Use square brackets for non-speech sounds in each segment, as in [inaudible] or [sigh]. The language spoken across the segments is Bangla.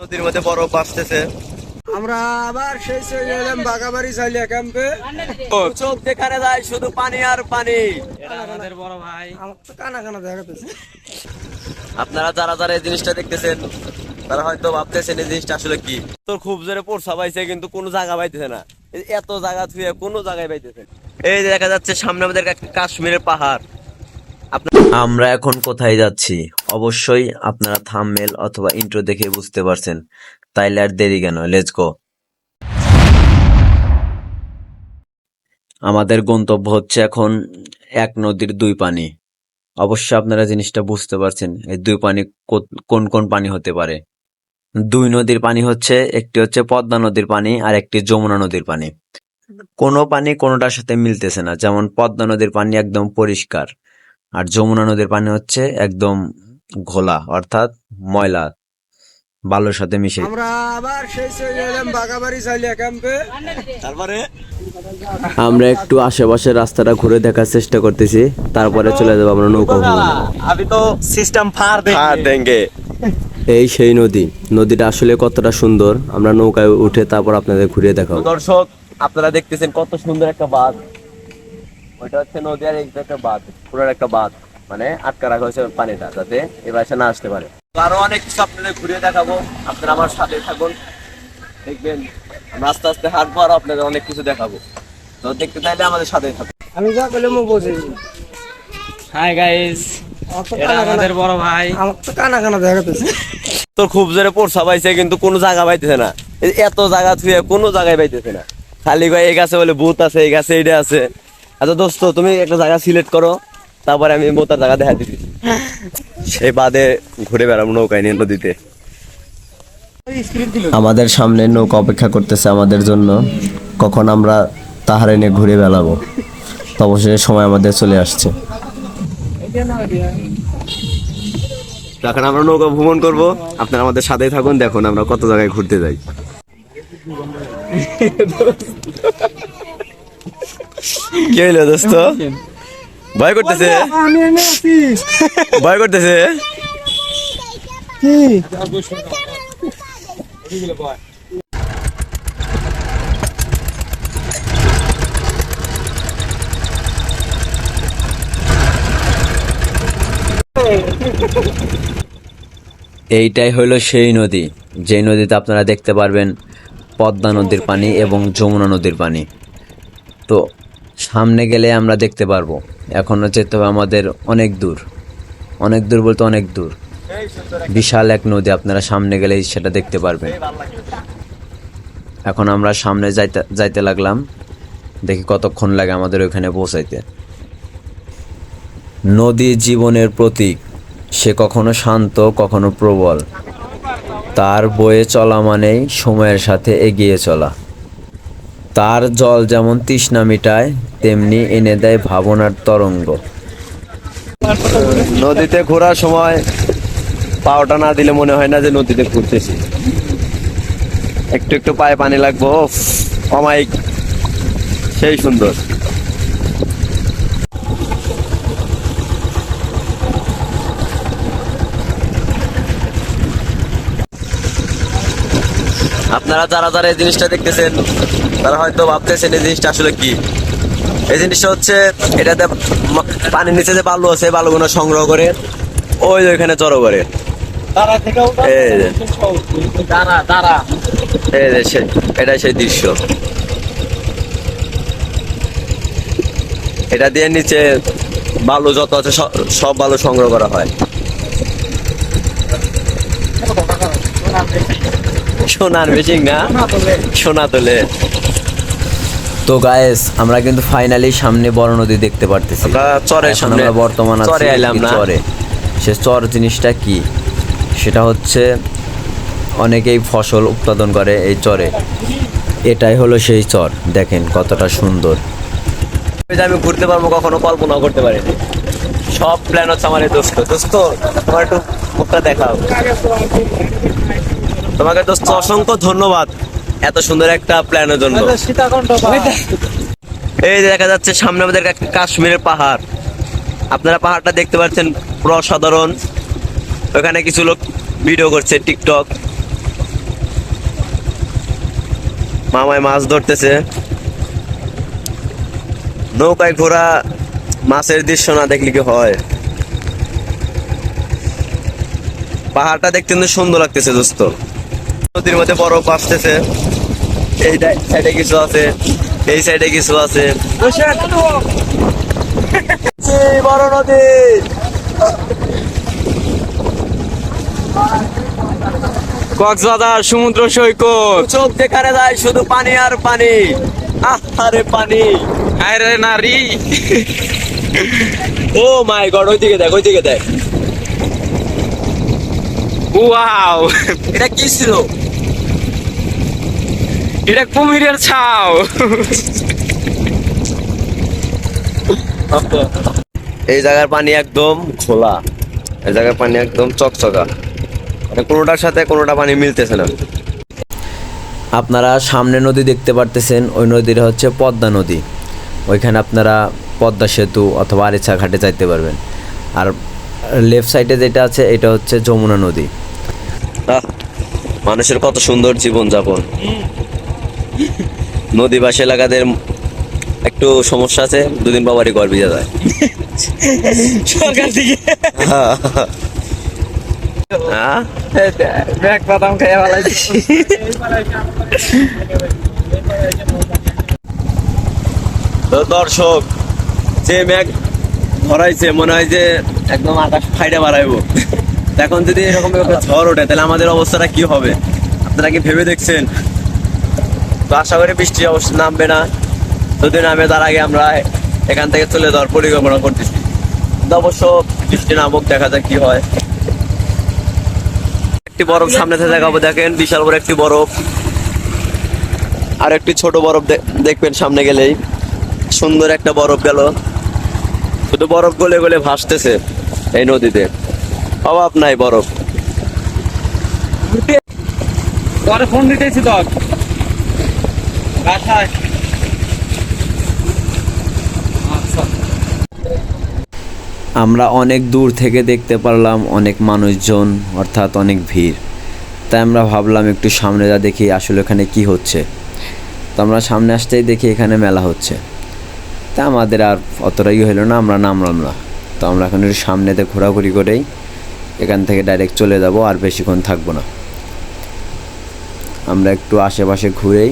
নদীর মধ্যে বরফ আসতেছে। আমরা আবার সেই চলে এলাম বাগাবাড়ি ক্যাম্পে চোখ যায় শুধু পানি আর পানি। আমাদের বড় ভাই। আমার তো কানা কানা দেখা আপনারা যারা যারা এই জিনিসটা দেখতেছেন তারা হয়তো ভাবতেছেন এই জিনিসটা আসলে কি। তোর খুব জোরে পড়সা পাইছে কিন্তু কোনো জায়গা পাইতেছে না। এই এত জায়গা থুয়ে কোনো জায়গায় পাইতেছে? এই দেখা যাচ্ছে সামনে আমাদের কাশ্মীরের পাহাড়। আমরা এখন কোথায় যাচ্ছি? অবশ্যই আপনারা থামমেল অথবা ইন্ট্রো দেখে বুঝতে পারছেন। তাইলে আর দেরি কেন? লেটস গো আমাদের গন্তব্য হচ্ছে এখন এক নদীর দুই পানি। অবশ্যই আপনারা জিনিসটা বুঝতে পারছেন, এই দুই পানি কোন কোন পানি হতে পারে। দুই নদীর পানি হচ্ছে, একটি হচ্ছে পদ্মা নদীর পানি আর একটি যমুনা নদীর পানি। কোনো পানি কোনোটার সাথে মিলতেছে না, যেমন পদ্মা নদীর পানি একদম পরিষ্কার, আর যমুনা নদীর পানি হচ্ছে একদম ঘোলা অর্থাৎ ময়লা বালুর সাথে মিশে। আমরা একটু আশেপাশে রাস্তাটা ঘুরে দেখার চেষ্টা করতেছি তারপরে চলে যাব আমরা নৌকো এই সেই নদী নদীটা আসলে কতটা সুন্দর আমরা নৌকায় উঠে তারপর আপনাদের ঘুরে দেখাবো। দর্শক আপনারা দেখতেছেন কত সুন্দর একটা বাঁধ। ওইটা হচ্ছে নদী আর একটা বাঁধ পুরার একটা বাঁধ। মানে আটকা রাখা হয়েছে পানিটা যাতে এবার এসে না আসতে পারে। আরও অনেক কিছু আপনাদের ঘুরিয়ে দেখাবো আপনারা আমার সাথে থাকুন। দেখবেন আমরা আস্তে আস্তে হাঁটবো আর আপনাদের অনেক কিছু দেখাবো। তো দেখতে চাইলে আমাদের সাথে থাকুন। আমি যা করলে মো বসে হাই গাইস আমাদের বড় ভাই। আমার তো কানা কানা দেখা যাচ্ছে তোর খুব জোরে পড়সা পাইছে কিন্তু কোনো জায়গা পাইতেছে না। এত জায়গা থুয়ে কোনো জায়গায় পাইতেছে না। খালি কয় এই গাছে বলে ভূত আছে এই গাছে এইটা আছে। আচ্ছা দোস্ত তুমি একটা জায়গা সিলেক্ট করো। তারপরে আমি মোতার জায়গা দেখা দিচ্ছি সেই বাদে ঘুরে বেড়াবো নৌকায় নিয়ে নদীতে। আমাদের সামনে নৌকা অপেক্ষা করতেছে আমাদের জন্য। কখন আমরা তাহারে নিয়ে ঘুরে বেড়াবো? তো অবশ্যই সময় আমাদের চলে আসছে। এখন আমরা নৌকা ভ্রমণ করব। আপনারা আমাদের সাথেই থাকুন দেখুন আমরা কত জায়গায় ঘুরতে যাই। [laughs] কি হইল দোস্ত? ভয় করতেছে? আমি এনে আছি। ভয় করতেছে? কি? এইটাই হলো সেই নদী। যে নদীতে আপনারা দেখতে পারবেন পদ্মা নদীর পানি এবং যমুনা নদীর পানি। তো সামনে গেলে আমরা দেখতে পারব। এখনও যেতে হবে আমাদের অনেক দূর। অনেক দূর বলতে অনেক দূর। বিশাল এক নদী, আপনারা সামনে গেলেই সেটা দেখতে পারবেন। এখন আমরা সামনে যাইতে যাইতে লাগলাম। দেখি কতক্ষণ লাগে আমাদের ওইখানে পৌঁছাইতে। নদী জীবনের প্রতীক। সে কখনো শান্ত, কখনো প্রবল। তার বয়ে চলা মানেই সময়ের সাথে এগিয়ে চলা। তার জল যেমন তৃষ্ণা মিটায়, তেমনি এনে দেয় ভাবনার তরঙ্গ। নদীতে ঘোরার সময় পাওটা না দিলে মনে হয় না যে নদীতে ঘুরতেছি। একটু একটু পায়ে পানি লাগবো অমাইক সেই সুন্দর। আপনারা যারা যারা এই জিনিসটা দেখতেছেন তারা হয়তো ভাবতেছেন এই জিনিসটা আসলে কি? এই জিনিসটা হচ্ছে এটাতে পানির নিচে যে বালু আছে বালুগুলো সংগ্রহ করে ওই ওইখানে জড়ো করে। এটাই সেই দৃশ্য। এটা দিয়ে নিচে বালু যত আছে সব- সব বালু সংগ্রহ করা হয়। সোনার মেশিন না? সোনা তোলে তো গায়েস আমরা কিন্তু ফাইনালি সামনে বড় নদী দেখতে পারতেছি। আমরা চরের সামনে- আমরা বর্তমান আছি চরে একটি না? চরে। সে চর জিনিসটা কি? সেটা হচ্ছে অনেকেই ফসল উৎপাদন করে এই চরে। এটাই হলো সেই চর। দেখেন কতটা সুন্দর। আমি ঘুরতে পারব কখনো কল্পনা করতে পারিনি। সব প্ল্যান হচ্ছে আমার এই দোস্ত। দোস্ত তোমার একটু মুখটা দেখাও। তোমাকে দোস্ত অসংখ্য ধন্যবাদ এত সুন্দর একটা প্ল্যানের জন্য। এই যে দেখা যাচ্ছে সামনে আমাদের একটা কাশ্মীরের পাহাড়। আপনারা পাহাড়টা দেখতে পাচ্ছেন পুরো অসাধারণ। ওখানে কিছু লোক ভিডিও করছে টিকটক মামায় মাছ ধরতেছে। নৌকায় ঘোরা মাছের দৃশ্য না দেখলে কি হয়? পাহাড়টা দেখতে কিন্তু সুন্দর লাগতেছে দোস্ত। নদীর মধ্যে বরফ আসতেছে এই সাইডে কিছু আছে এই সাইডে কিছু আছে। বড় নদী। কক্সবাজার সমুদ্র সৈকত। চোখ দেখানে যায় শুধু পানি আর পানি। আরে পানি। আরে নারী। ও মাই গড ওইদিকে দেখ ওইদিকে দেখ। ওয়াও এটা কি ছিল? এটা কুমিরের ছাও। এই জায়গার পানি একদম খোলা। এই জায়গার পানি একদম চকচকা। মানে কোনোটার সাথে কোনোটা পানি মিলতেছে না। আপনারা সামনে নদী দেখতে পারতেছেন ওই নদীটা হচ্ছে পদ্মা নদী। ওইখানে আপনারা পদ্মা সেতু অথবা আরিচা ঘাটে যাইতে পারবেন। আর লেফট সাইডে যেটা আছে এটা হচ্ছে যমুনা নদী। মানুষের কত সুন্দর জীবন যাপন। নদীবাসী এলাকাদের একটু সমস্যা আছে দুদিন বাবারই ঘর ভিজে যায়। থেকে। হ্যাঁ তো দর্শক যে ম্যাগ ধরাইছে, মনে হয় যে একদম আকাশ ফাইডে বাড়াইবো। এখন যদি এরকম ঝড় ওঠে, তাহলে আমাদের অবস্থাটা কি হবে? আপনারা কি ভেবে দেখছেন? তো আশা করি বৃষ্টি অবশ্য নামবে না। যদি নামে, তার আগে আমরা এখান থেকে চলে যাওয়ার পরিকল্পনা করতেছি। অবশ্য বৃষ্টি নামক, দেখা যাক কি হয়। একটি বরফ সামনে থেকে দেখাবো, দেখেন, বিশাল বড় একটি বরফ। আর একটি ছোট বরফ দেখবেন সামনে গেলেই। সুন্দর একটা বরফ গেল। শুধু বরফ গলে গলে ভাসতেছে এই নদীতে। অভাব নাই বরফ। পরে ফোন দিতেছি তো বাসায় আচ্ছা। আমরা অনেক দূর থেকে দেখতে পারলাম অনেক মানুষজন অর্থাৎ অনেক ভিড়। তাই আমরা ভাবলাম একটু সামনে যা দেখি আসলে এখানে কি হচ্ছে। তো আমরা সামনে আসতেই দেখি এখানে মেলা হচ্ছে। তা আমাদের আর অতটাই হলো না আমরা নামলাম না। তো আমরা এখন একটু সামনেতে ঘোরাঘুরি করেই এখান থেকে ডাইরেক্ট চলে যাব আর বেশিক্ষণ থাকব না। আমরা একটু আশেপাশে ঘুরেই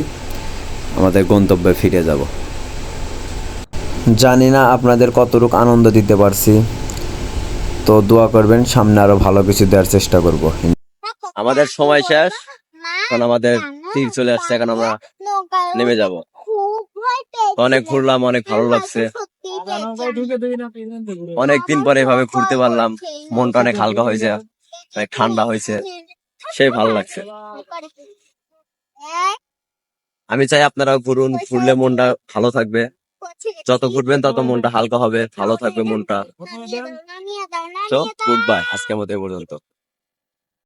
আমাদের গন্তব্যে ফিরে যাব। জানি না আপনাদের কতটুকু আনন্দ দিতে পারছি। তো দোয়া করবেন সামনে আরও ভালো কিছু দেওয়ার চেষ্টা করব। আমাদের সময় শেষ। এখন আমাদের তীর চলে আসছে এখন আমরা নেমে যাব। অনেক ঘুরলাম অনেক ভালো লাগছে। অনেক দিন পরে এভাবে ঘুরতে পারলাম মনটা অনেক হালকা হয়েছে অনেক ঠান্ডা হয়েছে সেই ভালো লাগছে। আমি চাই আপনারা ঘুরুন ঘুরলে মনটা ভালো থাকবে। যত ঘুরবেন তত মনটা হালকা হবে ভালো থাকবে মনটা। তো গুড বাই আজকের মতো পর্যন্ত।